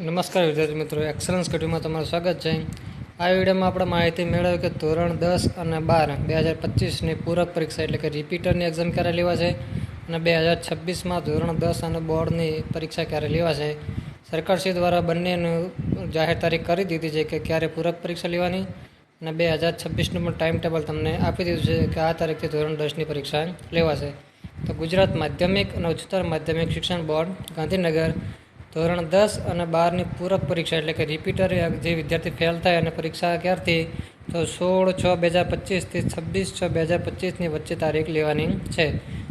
નમસ્કાર વિદ્યાર્થી મિત્રો એક્સલન્સ કટીમાં તમારું સ્વાગત છે. આ વિડીયોમાં આપણે માહિતી મેળવી કે ધોરણ દસ અને બાર બે હજાર પચીસની પૂરક પરીક્ષા એટલે કે રિપીટરની એક્ઝામ ક્યારે લેવા છે અને બે હજાર છવ્વીસમાં ધોરણ દસ અને બોર્ડની પરીક્ષા ક્યારે લેવા છે. સરકારશ્રી દ્વારા બંનેનું જાહેર તારીખ કરી દીધી છે કે ક્યારે પૂરક પરીક્ષા લેવાની અને બે હજાર છવ્વીસનું પણ ટાઈમ ટેબલ તમને આપી દીધું છે કે આ તારીખથી ધોરણ દસની પરીક્ષા લેવાશે. તો ગુજરાત માધ્યમિક અને ઉચ્ચતર માધ્યમિક શિક્ષણ બોર્ડ ગાંધીનગર ધોરણ દસ અને બારની પૂરક પરીક્ષા, એટલે કે રિપીટર જે વિદ્યાર્થી ફેલ થાય અને પરીક્ષા ક્યારથી? તો સોળ છ બે હજાર પચીસથી છવ્વીસ છ બે હજાર પચીસની વચ્ચે તારીખ લેવાની છે.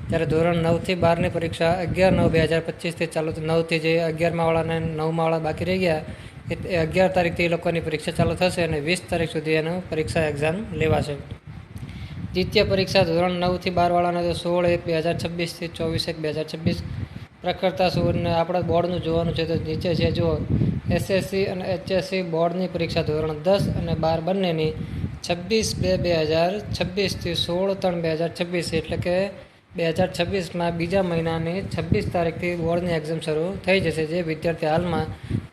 ત્યારે ધોરણ નવથી બારની પરીક્ષા અગિયાર નવ બે હજાર પચીસથી ચાલુ નવથી જે અગિયારમાવાળાને નવમાવાળા નવમાં વાળા બાકી રહી ગયા, એ અગિયાર તારીખથી એ લોકોની પરીક્ષા ચાલુ થશે અને વીસ તારીખ સુધી એનું પરીક્ષા એક્ઝામ લેવાશે. દ્વિતીય પરીક્ષા ધોરણ નવથી બારવાળાને તો સોળ એક બે હજાર છવ્વીસથી ચોવીસ એક બે હજાર છવ્વીસ. પ્રખરતા સુરને આપણે બોર્ડનું જોવાનું છે. તો નીચે છે જો એસએસસી અને એચએસસી બોર્ડની પરીક્ષા ધોરણ દસ અને બાર બંનેની છવ્વીસ બે બે હજાર છવ્વીસથી સોળ ત્રણ બે હજાર છવ્વીસ એટલે કે બે હજાર છવ્વીસમાં બીજા મહિનાની છવ્વીસ તારીખથી બોર્ડની એક્ઝામ શરૂ થઈ જશે. જે વિદ્યાર્થી હાલમાં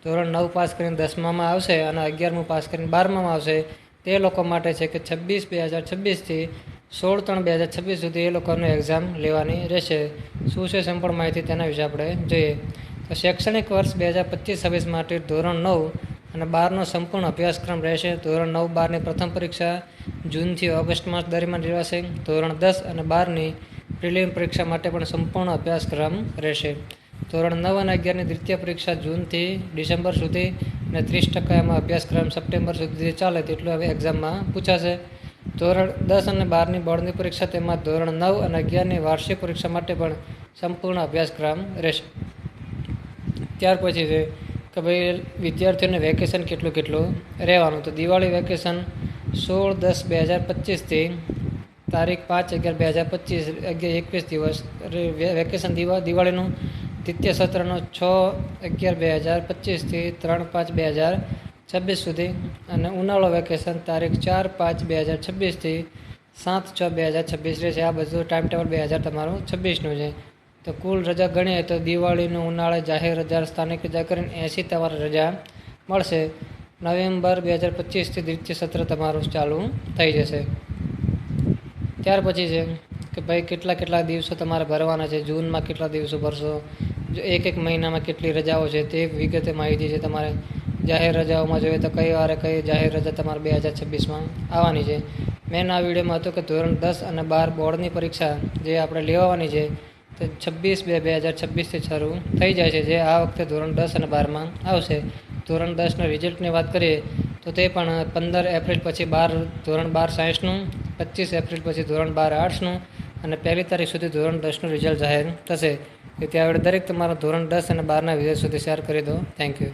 ધોરણ નવ પાસ કરીને દસમામાં આવશે અને અગિયારમું પાસ કરીને બારમામાં આવશે, તે લોકો માટે છે કે છવ્વીસ બે હજાર છવ્વીસથી સોળ ત્રણ બે હજાર છવ્વીસ સુધી એ લોકોનું એક્ઝામ લેવાની રહેશે. શું છે સંપૂર્ણ માહિતી તેના વિશે આપણે જોઈએ. તો શૈક્ષણિક વર્ષ બે હજાર પચીસ છવ્વીસ માટે ધોરણ નવ અને બારનો સંપૂર્ણ અભ્યાસક્રમ રહેશે. ધોરણ નવ બારની પ્રથમ પરીક્ષા જૂનથી ઓગસ્ટ માસ દરમિયાન લેવાશે ધોરણ દસ અને બારની પ્રિલિમ પરીક્ષા માટે પણ સંપૂર્ણ અભ્યાસક્રમ રહેશે. ધોરણ નવ અને અગિયારની દ્વિતીય પરીક્ષા જૂનથી ડિસેમ્બર સુધી અને ત્રીસ ટકા એમાં અભ્યાસક્રમ સપ્ટેમ્બર સુધી ચાલે તેટલું હવે એક્ઝામમાં પૂછાશે. ધોરણ દસ અને બારની બોર્ડની પરીક્ષા તેમાં ધોરણ નવ અને અગિયારની વાર્ષિક પરીક્ષા માટે પણ સંપૂર્ણ અભ્યાસક્રમ રહેશે. ત્યાર પછી છે કે ભાઈ વિદ્યાર્થીઓને વેકેશન કેટલું કેટલું રહેવાનું. તો દિવાળી વેકેશન સોળ દસ બે હજાર પચીસથી તારીખ પાંચ અગિયાર બે હજાર પચીસ અગિયાર એકવીસ દિવસ વેકેશન દિવા દિવાળીનું દ્વિતીય સત્રનો છ અગિયાર બે હજાર પચીસથી ત્રણ પાંચ બે હજાર છવ્વીસ સુધી અને ઉનાળો વેકેશન તારીખ ચાર પાંચ બે હજાર છવ્વીસથી સાત છ બે હજાર છવ્વીસ રહેશે. આ બધું ટાઈમ ટેબલ બે હજાર તમારું છવ્વીસનું છે. તો કુલ રજા ગણીએ તો દિવાળીનું ઉનાળે જાહેર રજા, સ્થાનિક રજા કરીને એંસી તમારે રજા મળશે. નવેમ્બર બે હજાર પચીસથી દ્વિતીય સત્ર તમારું ચાલુ થઈ જશે. ત્યાર પછી છે કે ભાઈ કેટલા કેટલા દિવસો તમારે ભરવાના છે? જૂનમાં કેટલા દિવસો ભરશો? એક એક મહિનામાં કેટલી રજાઓ છે તે વિગતે માહિતી છે તમારે. જાહેર રજાઓમાં જોઈએ તો કઈ વારે કઈ જાહેર રજા તમારે બે હજાર છવ્વીસમાં આવવાની છે. મેન આ વિડીયોમાં હતું કે ધોરણ દસ અને બાર બોર્ડની પરીક્ષા જે આપણે લેવાની છે, તે છવ્વીસ બે બે હજાર છવ્વીસથી શરૂ થઈ જાય છે, જે આ વખતે ધોરણ દસ અને બારમાં આવશે. ધોરણ દસના રિઝલ્ટની વાત કરીએ, તો તે પણ પંદર એપ્રિલ પછી બાર, ધોરણ બાર સાયન્સનું, પચીસ એપ્રિલ પછી ધોરણ બાર આર્ટ્સનું, અને પહેલી તારીખ સુધી ધોરણ દસનું રિઝલ્ટ જાહેર થશે. તેથી આવડે દરેક તમારા ધોરણ દસ અને બારના વિદ્યાર્થી સુધી શેર કરી દો. Thank you